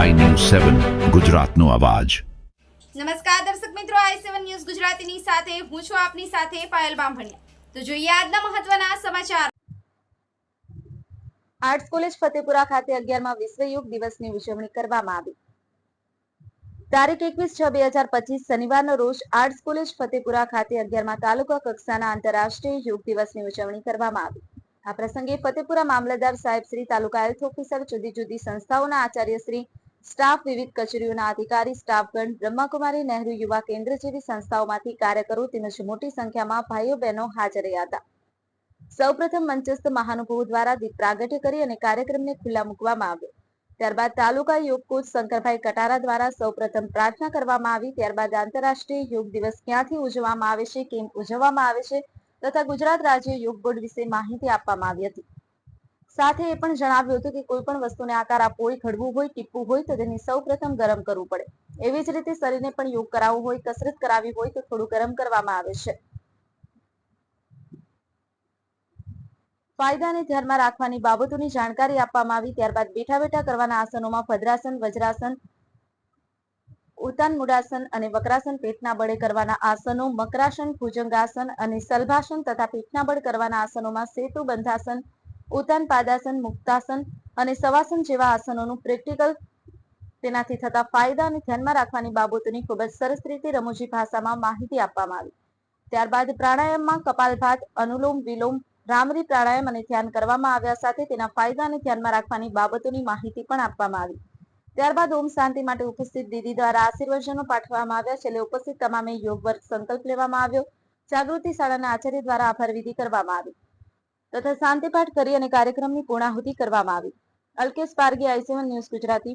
સેવન ગુજરાતનો અવાજ. નમસ્કાર દર્શક મિત્રો આઈ સેવન ન્યૂઝ ગુજરાતીની સાથે હું છું આપની સાથે પાયલ બામભણિયા. તો જોઈએ આજના મહત્વના સમાચાર. આર્ટ્સ કોલેજ ફતેપુરા ખાતે અગિયારમાં વિશ્વ યોગ દિવસની ઉજવણી કરવામાં આવી. તારીખ એકવીસ છ બે હજાર પચીસ શનિવારનો રોજ આર્ટ્સ કોલેજ ફતેપુરા ખાતે અગિયારમાં તાલુકા કક્ષાના આંતરરાષ્ટ્રીય યોગ દિવસની ઉજવણી કરવામાં આવી. આ પ્રસંગે ફતેપુરા મામલતદાર સાહેબ શ્રી તાલુકા હેલ્થ ઓફિસર જુદી જુદી સંસ્થાઓના આચાર્ય શ્રી સ્ટાફ વિવિધ કચેરીઓના અધિકારી, સ્ટાફગણ, બ્રહ્માકુમારી નહેરુ યુવા કેન્દ્ર જેવી સંસ્થાઓમાંથી કાર્યકરો તેમજ મોટી સંખ્યામાં ભાઈઓ બહેનો હાજર રહ્યા હતા. સૌપ્રથમ મંચસ્થ મહાનુભવો દ્વારા દીપ પ્રાગટ્ય કરી અને કાર્યક્રમને ખુલ્લા મૂકવામાં આવ્યો. ત્યારબાદ તાલુકા યોગ કોચ શંકરભાઈ કટારા દ્વારા સૌપ્રથમ પ્રાર્થના કરવામાં આવી. ત્યારબાદ આંતરરાષ્ટ્રીય યોગ દિવસ ક્યાંથી ઉજવવામાં આવે છે, કેમ ઉજવવામાં આવે છે તથા ગુજરાત રાજ્ય યોગ બોર્ડ વિશે માહિતી આપવામાં આવી હતી. સાથે એ પણ જણાવ્યું હતું કે કોઈ પણ વસ્તુને આકાર આપવો હોય, ઘડવું હોય, ટીપવું હોય તો તેને સૌપ્રથમ ગરમ કરવું પડે. એવી જ રીતે શરીરને પણ યોગ કરાવવું હોય, કસરત કરાવી હોય તો થોડું ગરમ કરવામાં આવે છે. ફાયદાને ધ્યાનમાં રાખવાની બાબતોની જાણકારી આપવામાં આવી, ત્યારબાદ બેઠા બેઠા કરવાના આસનોમાં ભદ્રાસન, વજ્રાસન, ઉતાન મુડાસન અને વક્રાસન પેટના બળે કરવાના આસનો, મકરાસન, ભુજંગાસન અને સલભાસન તથા પેટના બળ કરવાના આસનોમાં સેતુ બંધાસન ઉતાન પાદાસન, મુક્તાસન અને સવાસન જેવા આસનોનું પ્રેક્ટિકલ તેનાથી થતા ફાયદા અને ધ્યાનમાં રાખવાની બાબતોની ખૂબ જ સરસ રીતે રમૂજી ભાષામાં માહિતી આપવામાં આવી. ત્યારબાદ પ્રાણાયામમાં કપાલભાત અનુલોમ, વિલોમ, રામરી પ્રાણાયામ અને ધ્યાન કરવામાં આવ્યા સાથે તેના ફાયદા અને ધ્યાનમાં રાખવાની બાબતોની માહિતી પણ આપવામાં આવી. ત્યારબાદ ઓમ શાંતિ માટે ઉપસ્થિત દીદી દ્વારા આશીર્વચનો પાઠવવામાં આવ્યા. છેલ્લે ઉપસ્થિત તમામે યોગ વર્ગ સંકલ્પ લેવામાં આવ્યો. જાગૃતિ શાળાના આચાર્ય દ્વારા આભાર વિધિ કરવામાં આવી. તથા શાંતિ પાઠ કરી અને કાર્યક્રમની પૂર્ણાહુતિ કરવામાં આવી. Alkesh Pargi I C one news Gujarati